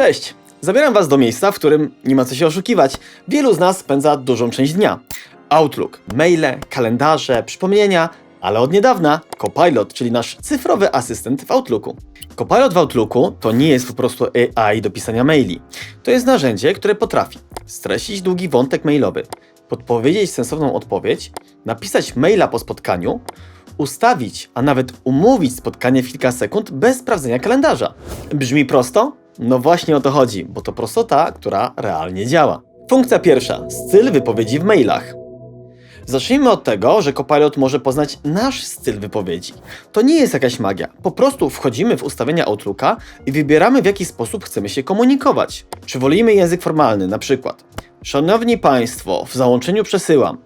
Cześć! Zabieram Was do miejsca, w którym nie ma co się oszukiwać. Wielu z nas spędza dużą część dnia. Outlook, maile, kalendarze, przypomnienia, ale od niedawna Copilot, czyli nasz cyfrowy asystent w Outlooku. Copilot w Outlooku to nie jest po prostu AI do pisania maili. To jest narzędzie, które potrafi streścić długi wątek mailowy, podpowiedzieć sensowną odpowiedź, napisać maila po spotkaniu, ustawić, a nawet umówić spotkanie w kilka sekund bez sprawdzenia kalendarza. Brzmi prosto? No właśnie o to chodzi, bo to prostota, która realnie działa. Funkcja pierwsza. Styl wypowiedzi w mailach. Zacznijmy od tego, że Copilot może poznać nasz styl wypowiedzi. To nie jest jakaś magia. Po prostu wchodzimy w ustawienia Outlooka i wybieramy w jaki sposób chcemy się komunikować. Czy wolimy język formalny, na przykład Szanowni Państwo, w załączeniu przesyłam.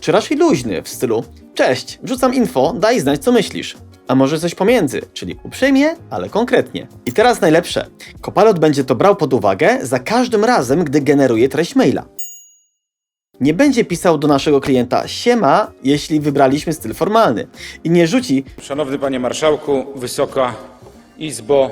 Czy raczej luźny, w stylu Cześć, wrzucam info, daj znać co myślisz. A może coś pomiędzy, czyli uprzejmie, ale konkretnie. I teraz najlepsze. Copilot będzie to brał pod uwagę za każdym razem, gdy generuje treść maila. Nie będzie pisał do naszego klienta siema, jeśli wybraliśmy styl formalny. I nie rzuci Szanowny Panie Marszałku, Wysoka Izbo,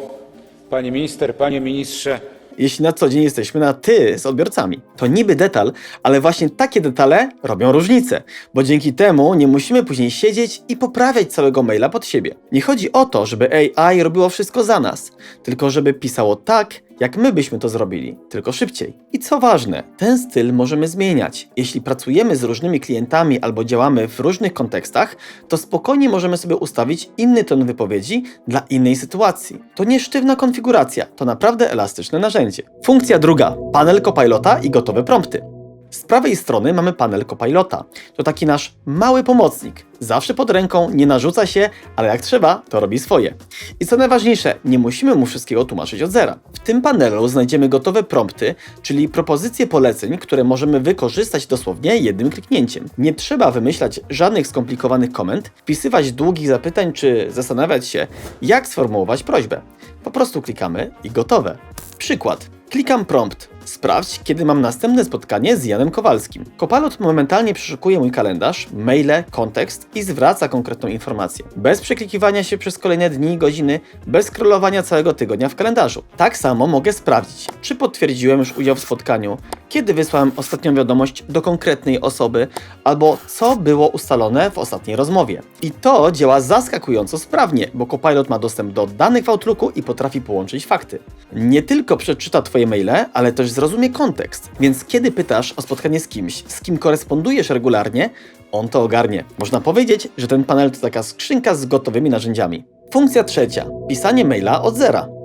Pani Minister, Panie Ministrze, jeśli na co dzień jesteśmy na ty z odbiorcami. To niby detal, ale właśnie takie detale robią różnicę, bo dzięki temu nie musimy później siedzieć i poprawiać całego maila pod siebie. Nie chodzi o to, żeby AI robiło wszystko za nas, tylko żeby pisało tak, jak my byśmy to zrobili, tylko szybciej. I co ważne, ten styl możemy zmieniać. Jeśli pracujemy z różnymi klientami albo działamy w różnych kontekstach, to spokojnie możemy sobie ustawić inny ton wypowiedzi dla innej sytuacji. To nie sztywna konfiguracja, to naprawdę elastyczne narzędzie. Funkcja druga, panel Copilota i gotowe prompty. Z prawej strony mamy panel Copilota. To taki nasz mały pomocnik. Zawsze pod ręką, nie narzuca się, ale jak trzeba, to robi swoje. I co najważniejsze, nie musimy mu wszystkiego tłumaczyć od zera. W tym panelu znajdziemy gotowe prompty, czyli propozycje poleceń, które możemy wykorzystać dosłownie jednym kliknięciem. Nie trzeba wymyślać żadnych skomplikowanych komend, wpisywać długich zapytań czy zastanawiać się, jak sformułować prośbę. Po prostu klikamy i gotowe. Przykład. Klikam prompt. Sprawdź, kiedy mam następne spotkanie z Janem Kowalskim. Copilot momentalnie przeszukuje mój kalendarz, maile, kontekst i zwraca konkretną informację. Bez przeklikiwania się przez kolejne dni, godziny, bez scrollowania całego tygodnia w kalendarzu. Tak samo mogę sprawdzić, czy potwierdziłem już udział w spotkaniu, kiedy wysłałem ostatnią wiadomość do konkretnej osoby, albo co było ustalone w ostatniej rozmowie. I to działa zaskakująco sprawnie, bo Copilot ma dostęp do danych w Outlooku i potrafi połączyć fakty. Nie tylko przeczyta Twoje maile, ale też zrozumie kontekst. Więc kiedy pytasz o spotkanie z kimś, z kim korespondujesz regularnie, on to ogarnie. Można powiedzieć, że ten panel to taka skrzynka z gotowymi narzędziami. Funkcja trzecia. Pisanie maila od zera.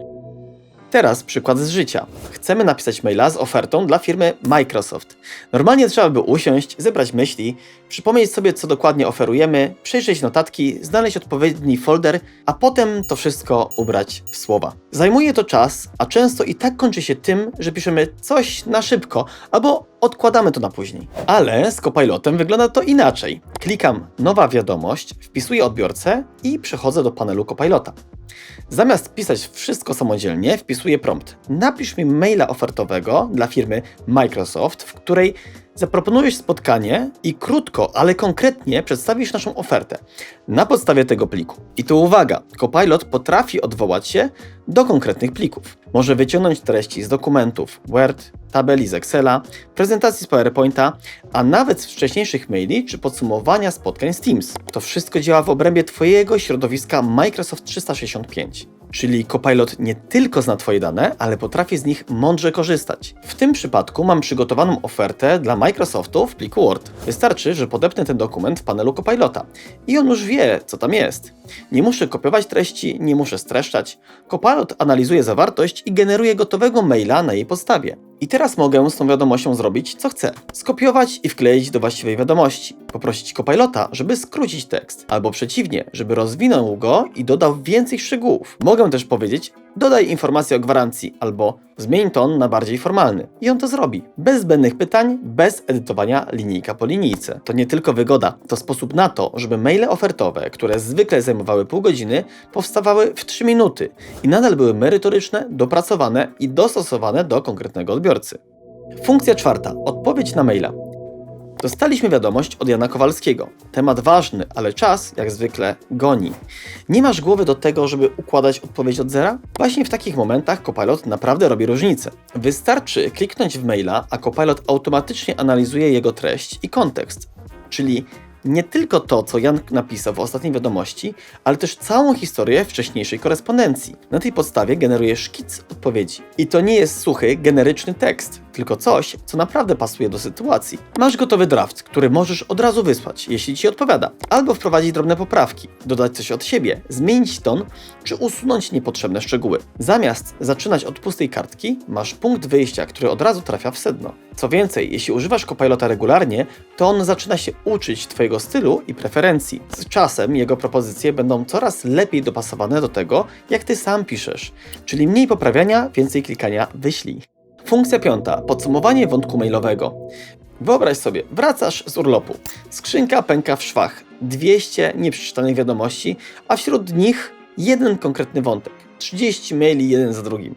Teraz przykład z życia. Chcemy napisać maila z ofertą dla firmy Microsoft. Normalnie trzeba by usiąść, zebrać myśli, przypomnieć sobie, co dokładnie oferujemy, przejrzeć notatki, znaleźć odpowiedni folder, a potem to wszystko ubrać w słowa. Zajmuje to czas, a często i tak kończy się tym, że piszemy coś na szybko albo odkładamy to na później. Ale z Copilotem wygląda to inaczej. Klikam nowa wiadomość, wpisuję odbiorcę i przechodzę do panelu Copilota. Zamiast pisać wszystko samodzielnie, wpisuję prompt. Napisz mi maila ofertowego dla firmy Microsoft, w której zaproponujesz spotkanie i krótko, ale konkretnie przedstawisz naszą ofertę na podstawie tego pliku. I tu uwaga, Copilot potrafi odwołać się do konkretnych plików. Może wyciągnąć treści z dokumentów Word, tabeli z Excela, prezentacji z PowerPointa, a nawet z wcześniejszych maili czy podsumowania spotkań z Teams. To wszystko działa w obrębie Twojego środowiska Microsoft 365. Czyli Copilot nie tylko zna Twoje dane, ale potrafi z nich mądrze korzystać. W tym przypadku mam przygotowaną ofertę dla Microsoftu w pliku Word. Wystarczy, że podepnę ten dokument w panelu Copilota i on już wie, co tam jest. Nie muszę kopiować treści, nie muszę streszczać. Copilot analizuje zawartość i generuje gotowego maila na jej podstawie. I teraz mogę z tą wiadomością zrobić, co chcę. Skopiować i wkleić do właściwej wiadomości. Poprosić Copilota, żeby skrócić tekst, albo przeciwnie, żeby rozwinął go i dodał więcej szczegółów. Mogę też powiedzieć, dodaj informację o gwarancji, albo zmień ton na bardziej formalny. I on to zrobi. Bez zbędnych pytań, bez edytowania linijka po linijce. To nie tylko wygoda, to sposób na to, żeby maile ofertowe, które zwykle zajmowały pół godziny, powstawały w 3 minuty i nadal były merytoryczne, dopracowane i dostosowane do konkretnego odbiorcy. Funkcja czwarta. Odpowiedź na maila. Dostaliśmy wiadomość od Jana Kowalskiego. Temat ważny, ale czas, jak zwykle, goni. Nie masz głowy do tego, żeby układać odpowiedź od zera? Właśnie w takich momentach Copilot naprawdę robi różnicę. Wystarczy kliknąć w maila, a Copilot automatycznie analizuje jego treść i kontekst. Czyli nie tylko to, co Jan napisał w ostatniej wiadomości, ale też całą historię wcześniejszej korespondencji. Na tej podstawie generuje szkic odpowiedzi. I to nie jest suchy, generyczny tekst, tylko coś, co naprawdę pasuje do sytuacji. Masz gotowy draft, który możesz od razu wysłać, jeśli ci odpowiada, albo wprowadzić drobne poprawki, dodać coś od siebie, zmienić ton, czy usunąć niepotrzebne szczegóły. Zamiast zaczynać od pustej kartki, masz punkt wyjścia, który od razu trafia w sedno. Co więcej, jeśli używasz Copilota regularnie, to on zaczyna się uczyć Twojego stylu i preferencji. Z czasem jego propozycje będą coraz lepiej dopasowane do tego, jak Ty sam piszesz, czyli mniej poprawiania, więcej klikania wyślij. Funkcja piąta. Podsumowanie wątku mailowego. Wyobraź sobie, wracasz z urlopu. Skrzynka pęka w szwach. 200 nieprzeczytanych wiadomości, a wśród nich jeden konkretny wątek. 30 maili jeden za drugim.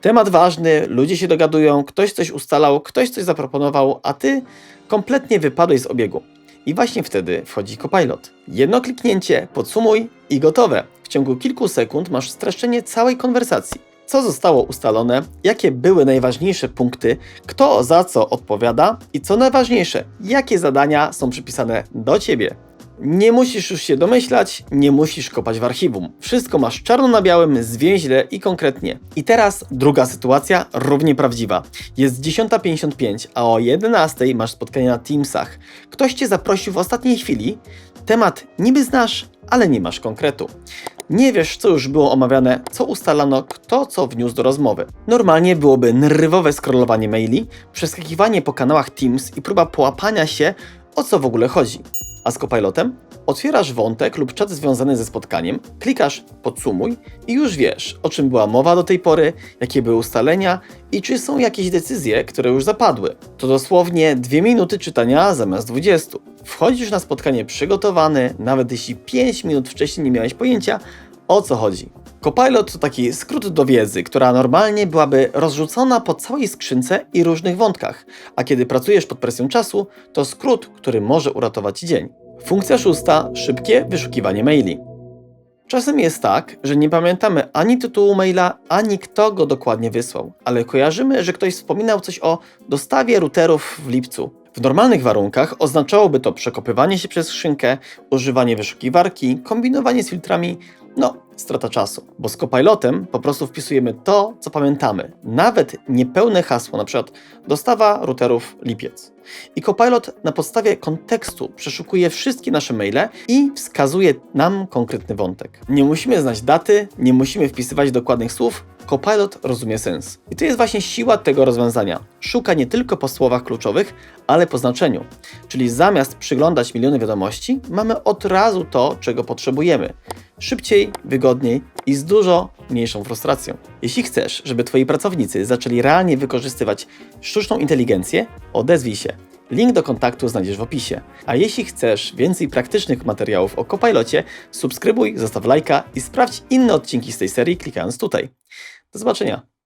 Temat ważny, ludzie się dogadują, ktoś coś ustalał, ktoś coś zaproponował, a ty kompletnie wypadłeś z obiegu. I właśnie wtedy wchodzi Copilot. Jedno kliknięcie, podsumuj i gotowe. W ciągu kilku sekund masz streszczenie całej konwersacji. Co zostało ustalone, jakie były najważniejsze punkty, kto za co odpowiada i co najważniejsze, jakie zadania są przypisane do ciebie. Nie musisz już się domyślać, nie musisz kopać w archiwum. Wszystko masz czarno na białym, zwięźle i konkretnie. I teraz druga sytuacja, równie prawdziwa. Jest 10.55, a o 11.00 masz spotkanie na Teamsach. Ktoś cię zaprosił w ostatniej chwili, temat niby znasz, ale nie masz konkretu. Nie wiesz, co już było omawiane, co ustalano, kto co wniósł do rozmowy. Normalnie byłoby nerwowe scrollowanie maili, przeskakiwanie po kanałach Teams i próba połapania się, o co w ogóle chodzi. A z Copilotem otwierasz wątek lub czat związany ze spotkaniem, klikasz podsumuj i już wiesz, o czym była mowa do tej pory, jakie były ustalenia i czy są jakieś decyzje, które już zapadły. To dosłownie dwie minuty czytania zamiast 20. Wchodzisz na spotkanie przygotowany, nawet jeśli 5 minut wcześniej nie miałeś pojęcia, o co chodzi. Copilot to taki skrót do wiedzy, która normalnie byłaby rozrzucona po całej skrzynce i różnych wątkach, a kiedy pracujesz pod presją czasu, to skrót, który może uratować dzień. Funkcja szósta szybkie wyszukiwanie maili. Czasem jest tak, że nie pamiętamy ani tytułu maila, ani kto go dokładnie wysłał, ale kojarzymy, że ktoś wspominał coś o dostawie routerów w lipcu. W normalnych warunkach oznaczałoby to przekopywanie się przez skrzynkę, używanie wyszukiwarki, kombinowanie z filtrami, no, strata czasu. Bo z Copilotem po prostu wpisujemy to, co pamiętamy. Nawet niepełne hasło, przykład dostawa routerów lipiec. I Copilot na podstawie kontekstu przeszukuje wszystkie nasze maile i wskazuje nam konkretny wątek. Nie musimy znać daty, nie musimy wpisywać dokładnych słów, Copilot rozumie sens. I to jest właśnie siła tego rozwiązania. Szuka nie tylko po słowach kluczowych, ale po znaczeniu. Czyli zamiast przyglądać miliony wiadomości, mamy od razu to, czego potrzebujemy. Szybciej, wygodniej i z dużo mniejszą frustracją. Jeśli chcesz, żeby Twoi pracownicy zaczęli realnie wykorzystywać sztuczną inteligencję, odezwij się. Link do kontaktu znajdziesz w opisie. A jeśli chcesz więcej praktycznych materiałów o Copilocie, subskrybuj, zostaw lajka i sprawdź inne odcinki z tej serii klikając tutaj. Do zobaczenia.